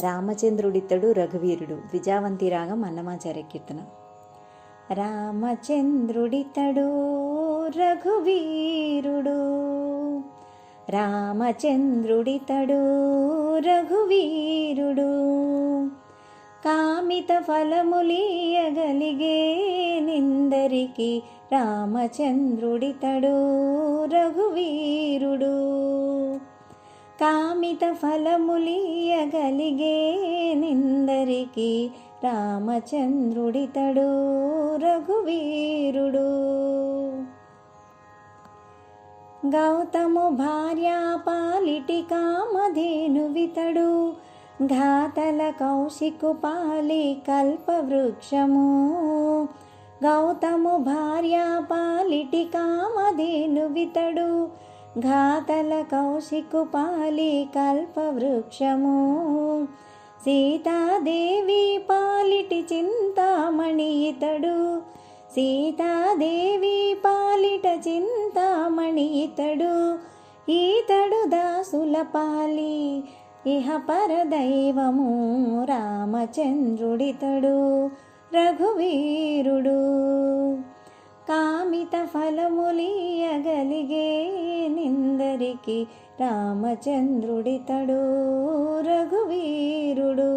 రామచంద్రుడితడు రఘువీరుడు. విజావంతి రాగం అన్నమాచార్య కీర్తన. రామచంద్రుడితడు రఘువీరుడు. రామచంద్రుడితడు రఘువీరుడు. కామిత ఫలములీయగలిగే నిందరికి రామచంద్రుడితడు రఘువీరుడు. కామిత ఫలములీయగలిగే నిందరికి రామచంద్రుడితడు రఘువీరుడు. గౌతము భార్యా పాలిటి కామధేనువితడు ఘాతల కౌశికు పాలి కల్పవృక్షము. గౌతము భార్యా పాలిటి కామధేనువితడు ఘాతల కౌశికు పాలి కల్పవృక్షము. సీతాదేవి పాలిటి చింతామణి ఇతడు. సీతాదేవి పాలిట చింతామణి ఇతడు. ఈతడు దాసుల పాలి ఇహ పరదైవము రామచంద్రుడితడు. రఘువీరుడు అమిత ఫలములియగలిగే నిందరికి రామచంద్రుడితడు రఘువీరుడు.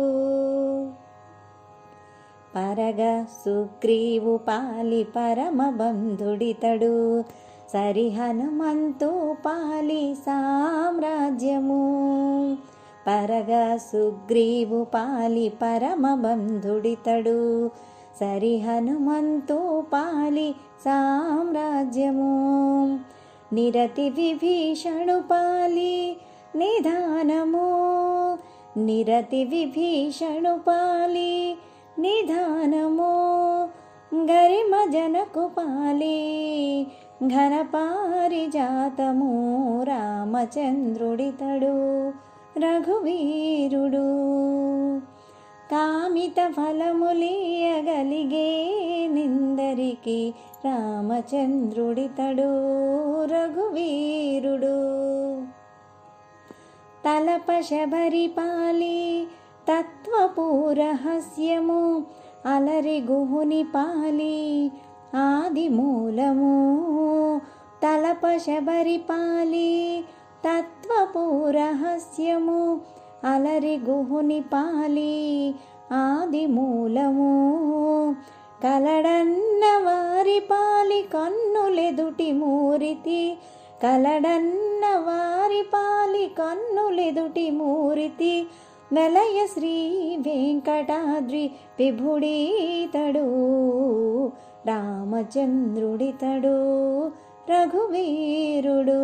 పరగ సుగ్రీవు పాలి పరమ బంధుడితడు సరి హనుమంతు పాలి సామ్రాజ్యము. పరగ సుగ్రీవు పాలి పరమ బంధుడితడు సరి హనుమంతు పాలి సామ్రాజ్యము నిరతి విభీషణు పాలి నిధానము నిరతి విభీషణు పాలి నిధానము గరిమ జనకు పాలి ఘన పారిజాతము రామచంద్రుడితడు రఘువీరుడు కామిత ఫలములీయగలిగే నిందరికి రామచంద్రుడితడు రఘువీరుడు. తలప శబరిపాలి పాలి తత్వపూరహస్యము అలరి గుహుని పాలి ఆది మూలము తలప శబరిపాలి తత్వపురహస్యము తత్వపూరహస్యము అలరి గుహుని పాలి ఆది మూలము. కలడన్న వారి పాలి కన్నులెదుటి మూరితి. కలడన్న వారి పాలి కన్నులెదుటి మూరితి. వెలయ శ్రీ వెంకటాద్రి విభుడీతడు. రామచంద్రుడితడు రఘువీరుడు.